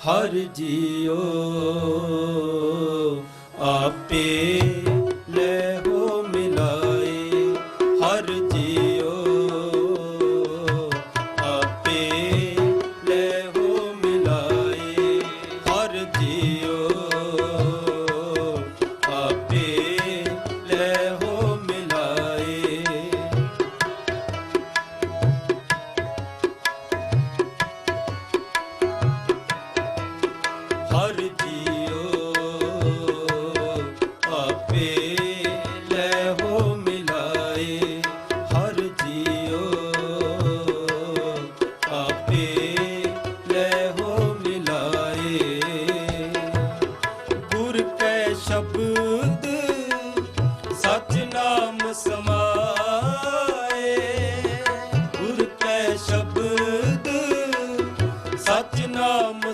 ਹਰ JIO ਆਪੇ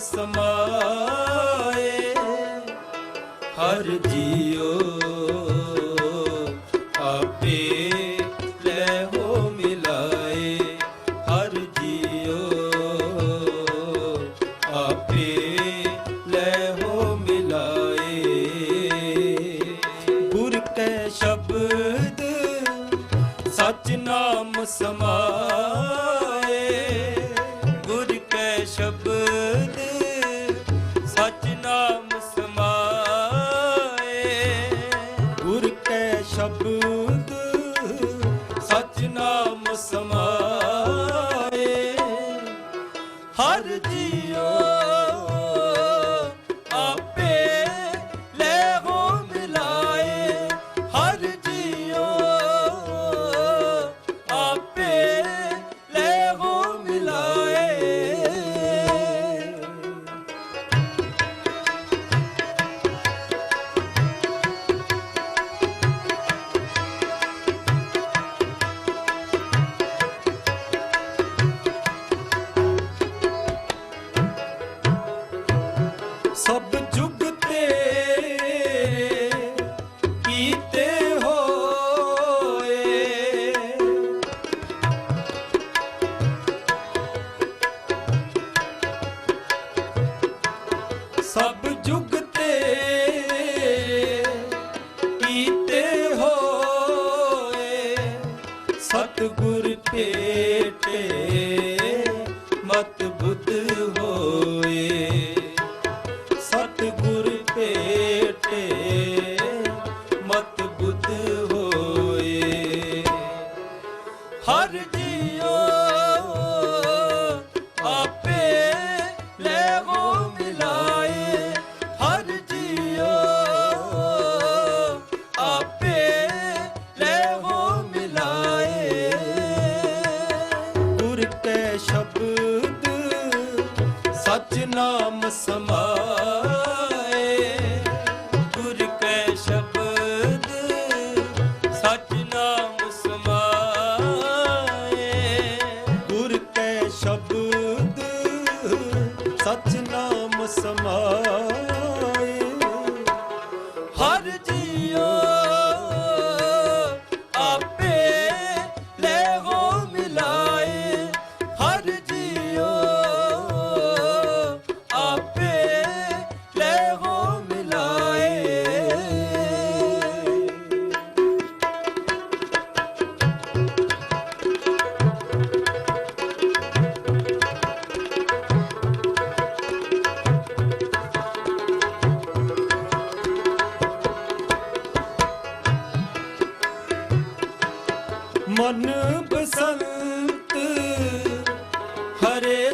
ਸਮਾਏ, ਹਰ JIO ਆਪੇ ਲੈ ਹੋ ਮਿਲਾਏ, ਹਰ ਜੀਓ ਆਪੇ ਲੈ ਹੋ ਮਿਲਾਏ। ਗੁਰ ਕੈ ਸ਼ਬਦ ਸਚ ਨਾਮ ਸਮਾਏ ਸ਼ਬਦ ਸਚ ਨਾਮ ਸਮਾਏ। ਹਰ ਜੀਓ ਸਭ ਜੁਗ ਤੇ ਕੀਤੇ ਹੋਏ। ਸਭ ਜੁਗ ਤੇ ਕੀਤੇ ਹੋਏ। ਸਤਿਗੁਰ ਭੇਟੇ ਹਰ ਜੀਓ ਆਪੇ ਲੈ ਹੋ ਮਿਲਾਏ। ਹਰ ਜੀਓ ਆਪੇ ਲੈ ਹੋ ਮਿਲਾਏ। ਗੁਰ ਕੈ ਸ਼ਬਦ ਸਚ ਨਾਮ ਸਮਾਏ। ਹਰ ਜੀਓ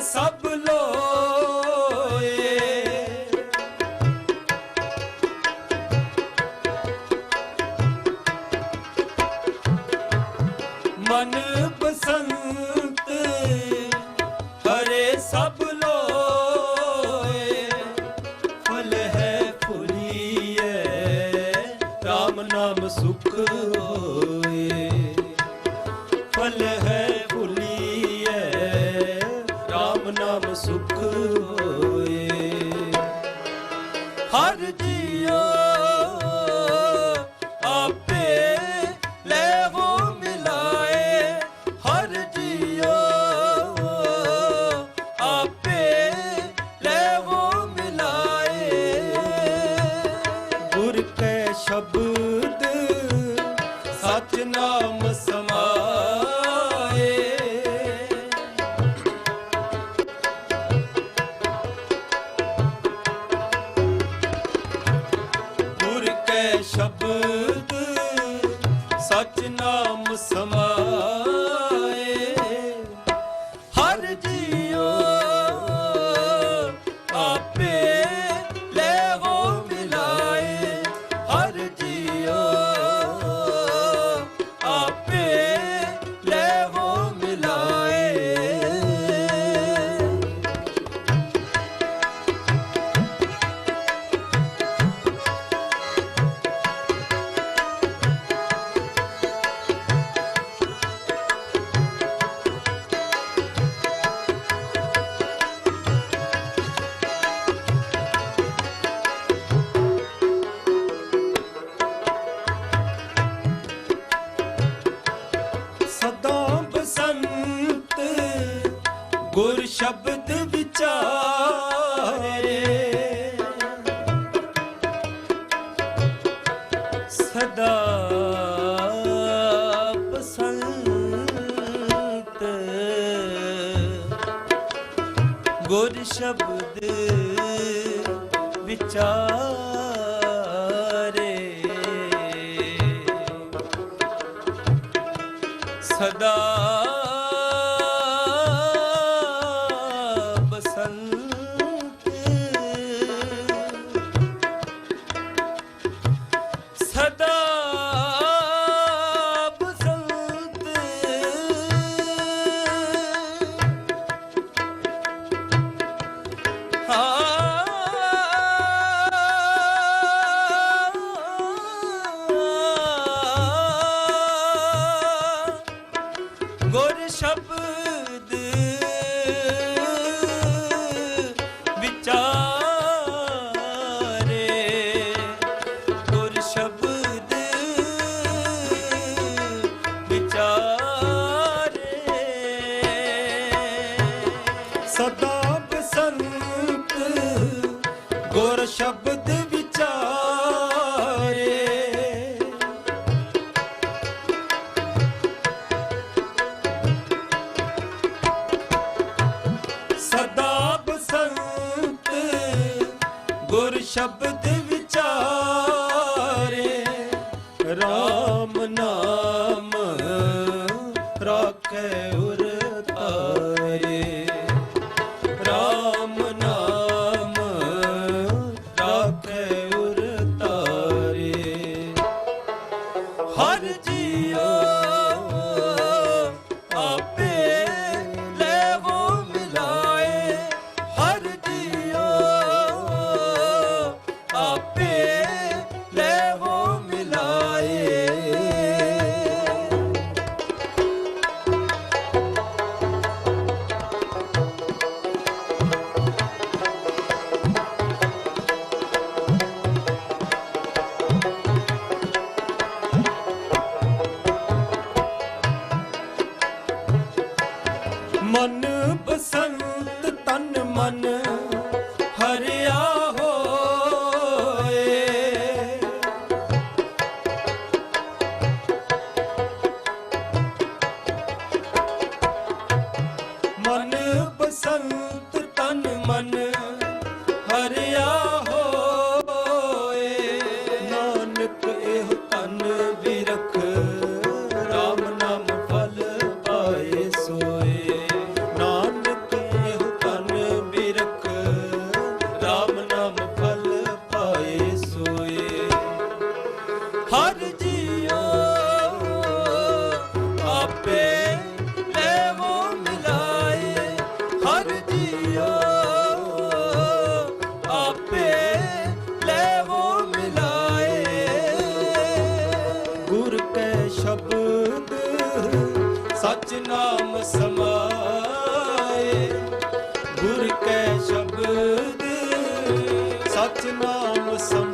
ਸਭ ਲੋਏ। ਮਨ ਬਸੰਤ, ਹਰੇ ਸਭ ਲੋਏ। ਫਲ ਹੈ ਫੁਲੀਏ, ਰਾਮ ਨਾਮ ਸੁਖ ਹੋਏ। ਫਲ ਹੈ ਸੁਖ ਸ਼ਬਦ ਵਿਚਾਰੇ। ਸਦਾ ਪਸੰਤ ਗੁਰ ਸ਼ਬਦ ਵਿਚਾਰੇ। ਸਦਾ ਸ਼ਬਦ ਵਿਚਾਰੇ ਸ਼ਬਦ ਵਿਚਾਰੇ। ਸਦਾ ਬਸੰਤ ਗੁਰ ਸ਼ਬਦ ਵਿੱਚ ਨਾਮ ਸਮਾਏ। ਸ਼ਬਦ ਸਚ ਨਾਮ ਸਮਾਏ।